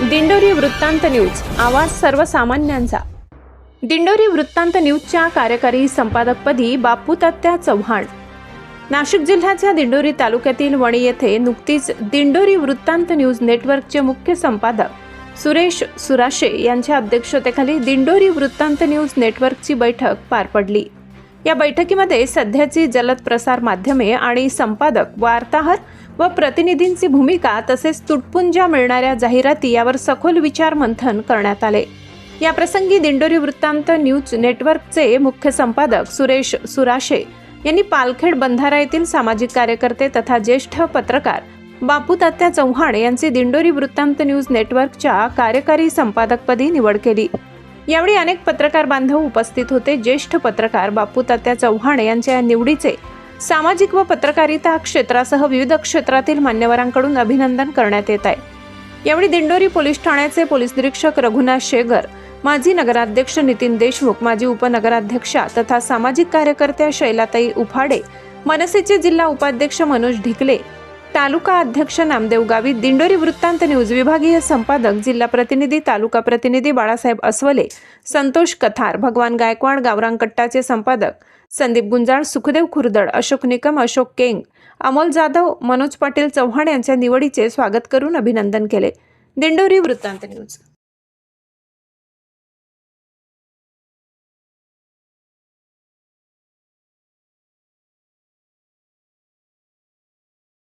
दिंडोरी वृत्तांत न्यूज आवाज सर्वसामान्यांचा. दिंडोरी वृत्तांत न्यूजच्या कार्यकारी संपादकपदी बापू तात्या चव्हाण. नाशिक जिल्ह्याच्या दिंडोरी तालुक्यातील वणी येथे नुकतीच दिंडोरी वृत्तांत न्यूज नेटवर्कचे मुख्य संपादक सुरेश सुराशे यांच्या अध्यक्षतेखाली दिंडोरी वृत्तांत न्यूज नेटवर्कची बैठक पार पडली. या बैठकीमध्ये सध्याची जलद प्रसार माध्यमे आणि संपादक वार्ताहर व प्रतिनिधींची भूमिका तसेच तुटपुंज्या मिळणाऱ्या जाहिराती यावर सखोल विचार मंथन करण्यात आले. या प्रसंगी दिंडोरी वृत्तांत न्यूज नेटवर्कचे मुख्य संपादक सुरेश सुराशे यांनी पालखेड बंधारा येथील सामाजिक कार्यकर्ते तथा ज्येष्ठ पत्रकार बापू तात्या चव्हाण यांची दिंडोरी वृत्तांत न्यूज नेटवर्कच्या कार्यकारी संपादकपदी निवड केली. यावेळी अनेक पत्रकार बांधव उपस्थित होते. ज्येष्ठ पत्रकार बापू तात्या चव्हाण यांच्या या निवडीचे सामाजिक व पत्रकारिता क्षेत्रासह विविध क्षेत्रातील मान्यवरांकडून अभिनंदन करण्यात येत आहे. यावेळी दिंडोरी पोलीस ठाण्याचे पोलीस निरीक्षक रघुनाथ शेगर माजी नगराध्यक्ष नितीन देशमुख माजी उपनगराध्यक्षा तथा सामाजिक कार्यकर्त्या शैलाताई उफाडे मनसेचे जिल्हा उपाध्यक्ष मनोज ढिकले तालुका अध्यक्ष नामदेव गावित दिंडोरी वृत्तांत न्यूज विभागीय संपादक जिल्हा प्रतिनिधी तालुका प्रतिनिधी बाळासाहेब अस्वले संतोष कथार भगवान गायकवाड गावरांकट्टाचे संपादक संदीप गुंजाळ सुखदेव खुर्दड अशोक निकम अशोक केंग अमोल जाधव मनोज पाटील चव्हाण यांच्या निवडीचे स्वागत करून अभिनंदन केले. दिंडोरी वृत्तांत न्यूज.